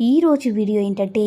ఈరోజు వీడియో ఏంటంటే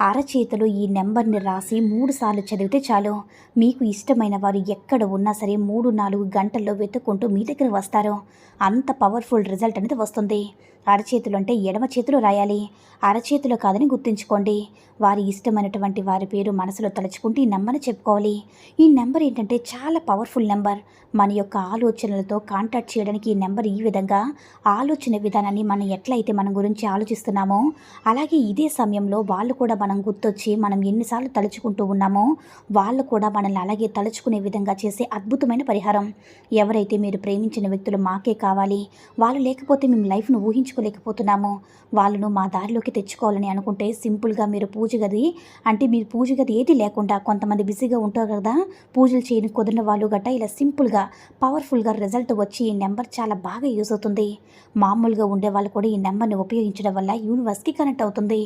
అరచేతిలో ఈ నెంబర్ని రాసి మూడుసార్లు చదివితే చాలు. మీకు ఇష్టమైన వారు ఎక్కడ ఉన్నా సరే మూడు నాలుగు గంటల్లో వెతుక్కుంటూ మీ దగ్గర వస్తారు. అంత పవర్ఫుల్ రిజల్ట్ అనేది వస్తుంది. అరచేతులు అంటే ఎడమ చేతులు రాయాలి. అరచేతిలో కాదని గుర్తుంచుకోండి. వారి ఇష్టమైనటువంటి వారి పేరు మనసులో తలుచుకుంటూ ఈ నెంబర్ని చెప్పుకోవాలి. ఈ నెంబర్ ఏంటంటే చాలా పవర్ఫుల్ నెంబర్. మన యొక్క ఆలోచనలతో కాంటాక్ట్ చేయడానికి ఈ నెంబర్ ఈ విధంగా ఆలోచన విధానాన్ని మనం ఎట్లయితే మన గురించి ఆలోచిస్తున్నామో అలాగే ఇదే సమయంలో వాళ్ళు కూడా మనం గుర్తొచ్చి మనం ఎన్నిసార్లు తలుచుకుంటూ ఉన్నామో వాళ్ళు కూడా మనల్ని అలాగే తలుచుకునే విధంగా చేసే అద్భుతమైన పరిహారం. ఎవరైతే మీరు ప్రేమించిన వ్యక్తులు మాకే కావాలి వాళ్ళు లేకపోతే మేము లైఫ్ను ఊహించుకోలేకపోతున్నాము వాళ్ళను మా దారిలోకి తెచ్చుకోవాలని అనుకుంటే సింపుల్గా మీరు పూజ గది అంటే మీరు పూజ గది ఏది లేకుండా కొంతమంది బిజీగా ఉంటారు కదా పూజలు చేయని కుదిరిన వాళ్ళు గట్ట ఇలా సింపుల్గా పవర్ఫుల్గా రిజల్ట్ వచ్చి ఈ నెంబర్ చాలా బాగా యూజ్ అవుతుంది. మామూలుగా ఉండే వాళ్ళు కూడా ఈ నెంబర్ని ఉపయోగించడం వల్ల యూనివర్స్కి కనెక్ట్ అవుతుంది.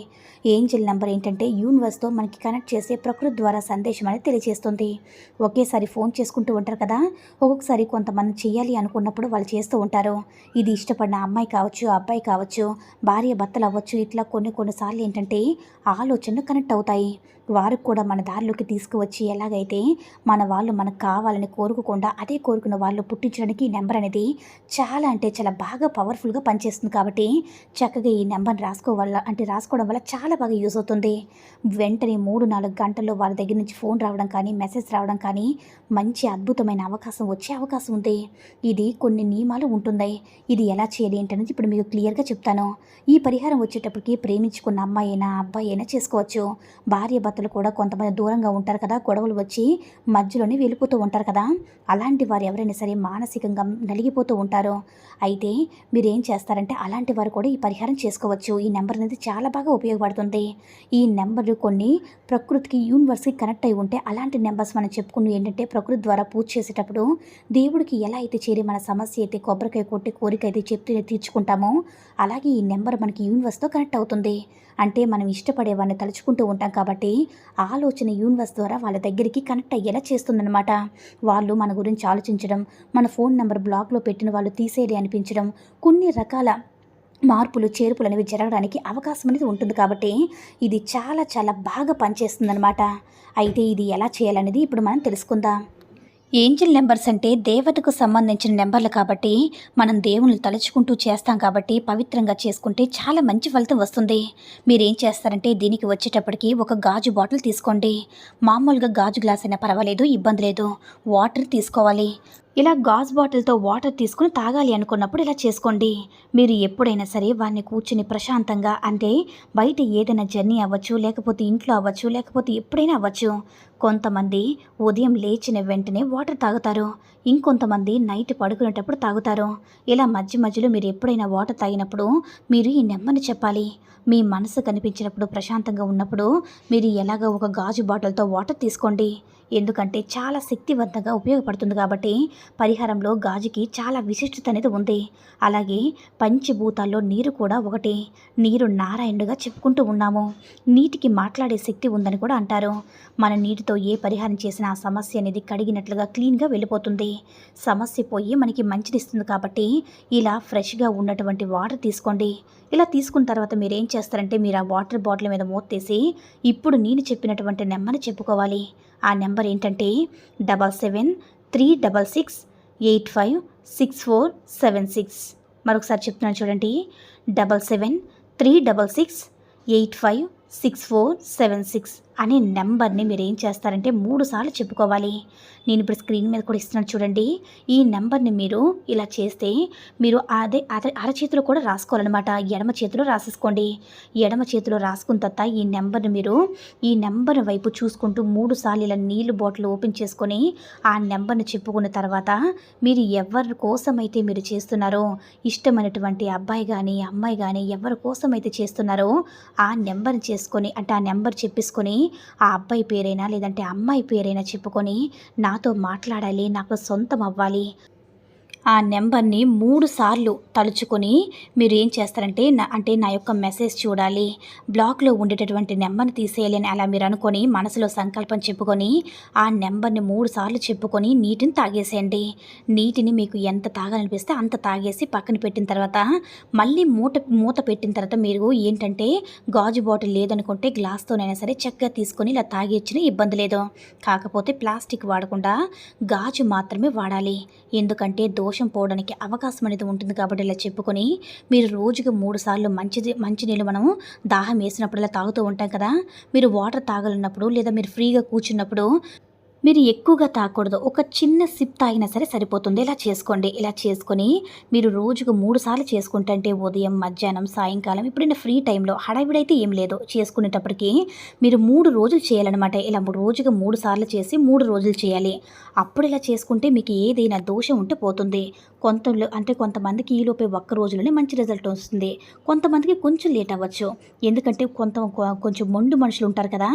ఏంజిల్ నెంబర్ ఏంటంటే యూనివర్స్తో మనకి కనెక్ట్ చేసే ప్రకృతి ద్వారా సందేశం అనేది తెలియజేస్తుంది. ఒకేసారి ఫోన్ చేసుకుంటూ ఉంటారు కదా ఒక్కొక్కసారి కొంతమంది చేయాలి అనుకున్నప్పుడు వాళ్ళు చేస్తూ ఉంటారు. ఇది ఇష్టపడిన అమ్మాయి కావచ్చు అబ్బాయి కావచ్చు భార్య భర్తలు అవ్వచ్చు ఇట్లా కొన్ని కొన్నిసార్లు ఏంటంటే ఆలోచనలు కనెక్ట్ అవుతాయి. వారికి కూడా మన దారిలోకి తీసుకువచ్చి ఎలాగైతే మన వాళ్ళు మనకు కావాలని కోరుకోకుండా అదే కోరుకున్న వాళ్ళు పుట్టించడానికి ఈ నెంబర్ అనేది చాలా అంటే చాలా బాగా పవర్ఫుల్గా పనిచేస్తుంది కాబట్టి చక్కగా ఈ నెంబర్ని రాసుకోవాల అంటే రాసుకోవడం వల్ల చాలా బాగా యూస్ అవుతుంది. వెంటనే మూడు నాలుగు గంటల్లో వాళ్ళ దగ్గర నుంచి ఫోన్ రావడం కానీ మెసేజ్ రావడం కానీ మంచి అద్భుతమైన అవకాశం వచ్చే అవకాశం ఉంది. ఇది కొన్ని నియమాలు ఉంటుంది ఇది ఎలా చేయాలి ఏంటనేది ఇప్పుడు మీకు క్లియర్గా చెప్తాను. ఈ పరిహారం వచ్చేటప్పటికి ప్రేమించుకున్న అమ్మాయి అయినా అబ్బాయి అయినా చేసుకోవచ్చు. భార్య భర్తలు కూడా కొంతమంది దూరంగా ఉంటారు కదా గొడవలు వచ్చి మధ్యలోనే వెళ్ళిపోతూ ఉంటారు కదా. అలాంటి వారు ఎవరైనా సరే మానసికంగా నలిగిపోతూ ఉంటారు. అయితే మీరు ఏం చేస్తారంటే అలాంటి వారు కూడా ఈ పరిహారం చేసుకోవచ్చు. ఈ నెంబర్ అనేది చాలా బాగా ఉపయోగపడుతుంది. ఈ నెంబర్ కొన్ని ప్రకృతికి యూనివర్స్కి కనెక్ట్ అయి ఉంటే అలాంటి నెంబర్స్ మనం చెప్పుకుని ఏంటంటే ప్రకృతి ద్వారా పూజ చేసేటప్పుడు దేవుడికి ఎలా అయితే చేరి మన సమస్య అయితే కొబ్బరికాయ కొట్టి కోరిక అయితే చెప్తే తీర్చుకుంటామో అలాగే ఈ నెంబర్ మనకి యూనివర్స్తో కనెక్ట్ అవుతుంది. అంటే మనం ఇష్టపడే వారిని తలుచుకుంటూ ఉంటాం కాబట్టి ఆలోచన యూనివర్స్ ద్వారా వాళ్ళ దగ్గరికి కనెక్ట్ అయ్యేలా చేస్తుందన్నమాట. వాళ్ళు మన గురించి ఆలోచించడం మన ఫోన్ నెంబర్ బ్లాక్లో పెట్టిన వాళ్ళు తీసేయాలి అనిపించడం కొన్ని రకాల మార్పులు చేర్పులు అనేవి జరగడానికి అవకాశం అనేది ఉంటుంది కాబట్టి ఇది చాలా చాలా బాగా పనిచేస్తుందన్నమాట. అయితే ఇది ఎలా చేయాలనేది ఇప్పుడు మనం తెలుసుకుందాం. ఏంజిల్ నెంబర్స్ అంటే దేవతకు సంబంధించిన నెంబర్లు కాబట్టి మనం దేవుని తలుచుకుంటూ చేస్తాం కాబట్టి పవిత్రంగా చేసుకుంటే చాలా మంచి ఫలితం వస్తుంది. మీరేం చేస్తారంటే దీనికి వచ్చేటప్పటికి ఒక గాజు బాటిల్ తీసుకోండి. మామూలుగా గాజు గ్లాస్ అయినా పర్వాలేదు ఇబ్బంది లేదు. వాటర్ తీసుకోవాలి. ఇలా గాజు బాటిల్తో వాటర్ తీసుకుని తాగాలి అనుకున్నప్పుడు ఇలా చేసుకోండి. మీరు ఎప్పుడైనా సరే వారిని కూర్చుని ప్రశాంతంగా అంటే బయట ఏదైనా జర్నీ అవ్వచ్చు లేకపోతే ఇంట్లో అవ్వచ్చు లేకపోతే ఎప్పుడైనా అవ్వచ్చు. కొంతమంది ఉదయం లేచిన వెంటనే వాటర్ తాగుతారు. ఇంకొంతమంది నైట్ పడుకునేటప్పుడు తాగుతారు. ఇలా మధ్య మధ్యలో మీరు ఎప్పుడైనా వాటర్ తాగినప్పుడు మీరు ఈ నెమ్మని చెప్పాలి. మీ మనసు కనిపించినప్పుడు ప్రశాంతంగా ఉన్నప్పుడు మీరు ఎలాగో ఒక గాజు బాటిల్తో వాటర్ తీసుకోండి. ఎందుకంటే చాలా శక్తివంతంగా ఉపయోగపడుతుంది కాబట్టి పరిహారంలో గాజుకి చాలా విశిష్టత అనేది ఉంది. అలాగే పంచభూతాల్లో నీరు కూడా ఒకటి. నీరు నారాయణుడుగా చెప్పుకుంటూ ఉన్నాము. నీటికి మాట్లాడే శక్తి ఉందని కూడా అంటారు. మన నీటితో ఏ పరిహారం చేసినా ఆ సమస్య అనేది కడిగినట్లుగా క్లీన్గా వెళ్ళిపోతుంది. సమస్య పోయి మనకి మంచినిస్తుంది కాబట్టి ఇలా ఫ్రెష్గా ఉన్నటువంటి వాటర్ తీసుకోండి. ఇలా తీసుకున్న తర్వాత మీరు ఏం చేస్తారంటే మీరు ఆ వాటర్ బాటిల్ మీద మూతేసి ఇప్పుడు నేను చెప్పినటువంటి నెంబర్ని చెప్పుకోవాలి. ఆ నెంబర్ ఏంటంటే double seven three double six eight five six four seven six. మరొకసారి చెప్తున్నాను చూడండి. Double seven three double six eight five six four seven six. అనే నెంబర్ని మీరు ఏం చేస్తారంటే మూడు సార్లు చెప్పుకోవాలి. నేను ఇప్పుడు స్క్రీన్ మీద కూడా ఇస్తున్నాను చూడండి. ఈ నెంబర్ని మీరు ఇలా చేస్తే మీరు అదే అరచేతిలో కూడా రాసుకోవాలన్నమాట. ఎడమ చేతిలో రాసేసుకోండి. ఎడమ చేతిలో రాసుకున్న తర్వాత ఈ నెంబర్ని మీరు ఈ నెంబర్ వైపు చూసుకుంటూ మూడు సార్లు ఇలా నీళ్ళు బాటిల్ ఓపెన్ చేసుకొని ఆ నెంబర్ని చెప్పుకున్న తర్వాత మీరు ఎవరి కోసమైతే మీరు చేస్తున్నారో ఇష్టమైనటువంటి అబ్బాయి కానీ అమ్మాయి కానీ ఎవరి కోసమైతే చేస్తున్నారో ఆ నెంబర్ చేసుకొని అంటే ఆ నెంబర్ చెప్పేసుకొని ఆ అబ్బాయి పేరైనా లేదంటే అమ్మాయి పేరైనా చెప్పుకొని నాతో మాట్లాడాలి నాకు సొంతం అవ్వాలి. ఆ నెంబర్ని మూడు సార్లు తలుచుకొని మీరు ఏం చేస్తారంటే నా అంటే నా యొక్క మెసేజ్ చూడాలి. బ్లాక్లో ఉండేటటువంటి నెంబర్ని తీసేయాలి అలా మీరు అనుకొని మనసులో సంకల్పం చెప్పుకొని ఆ నెంబర్ని మూడు సార్లు చెప్పుకొని నీటిని తాగేసేయండి. నీటిని మీకు ఎంత తాగాలనిపిస్తే అంత తాగేసి పక్కన పెట్టిన తర్వాత మళ్ళీ మూట మూత పెట్టిన తర్వాత మీరు ఏంటంటే గాజు బాటిల్ లేదనుకుంటే గ్లాస్తోనైనా సరే చక్కగా తీసుకొని ఇలా తాగేచ్చిన ఇబ్బంది లేదు. కాకపోతే ప్లాస్టిక్ వాడకుండా గాజు మాత్రమే వాడాలి. ఎందుకంటే దోషం పోవడానికి అవకాశం అనేది ఉంటుంది కాబట్టి ఇలా చెప్పుకొని మీరు రోజుకు మూడు సార్లు మంచిది మంచినీళ్ళు మనం దాహం వేసినప్పుడు ఇలా తాగుతూ ఉంటాం కదా. మీరు వాటర్ తాగలన్నప్పుడు లేదా మీరు ఫ్రీగా కూర్చున్నప్పుడు మీరు ఎక్కువగా తాగకూడదు. ఒక చిన్న సిప్ తాగినా సరే సరిపోతుంది. ఇలా చేసుకోండి. ఇలా చేసుకొని మీరు రోజుకు మూడు సార్లు చేసుకుంటుంటే ఉదయం మధ్యాహ్నం సాయంకాలం ఇప్పుడైనా ఫ్రీ టైంలో హడావిడైతే ఏం లేదు. చేసుకునేటప్పటికి మీరు మూడు రోజులు చేయాలన్నమాట. ఇలా రోజుకు మూడు సార్లు చేసి మూడు రోజులు చేయాలి. అప్పుడు ఇలా చేసుకుంటే మీకు ఏదైనా దోషం ఉంటే పోతుంది. కొంత అంటే కొంతమందికి ఈలోపే ఒక్క రోజులోనే మంచి రిజల్ట్ వస్తుంది. కొంతమందికి కొంచెం లేట్ అవ్వచ్చు. ఎందుకంటే కొంత కొంచెం మొండు మనుషులు ఉంటారు కదా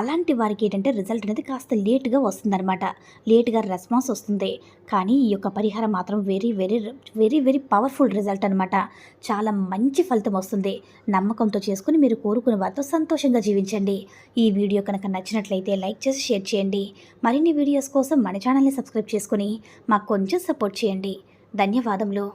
అలాంటి వారికి ఏంటంటే రిజల్ట్ అనేది కాస్త లేట్గా వస్తుందన్నమాట. లేట్గా రెస్పాన్స్ వస్తుంది. కానీ ఈ యొక్క పరిహారం మాత్రం very very very very powerful result అనమాట చాలా మంచి ఫలితం వస్తుంది. నమ్మకంతో చేసుకుని మీరు కోరుకునే వారితో సంతోషంగా జీవించండి. ఈ వీడియో కనుక నచ్చినట్లయితే లైక్ చేసి షేర్ చేయండి. మరిన్ని వీడియోస్ కోసం మన ఛానల్ని సబ్స్క్రైబ్ చేసుకుని మాకు కొంచెం సపోర్ట్ చేయండి. ధన్యవాదములు.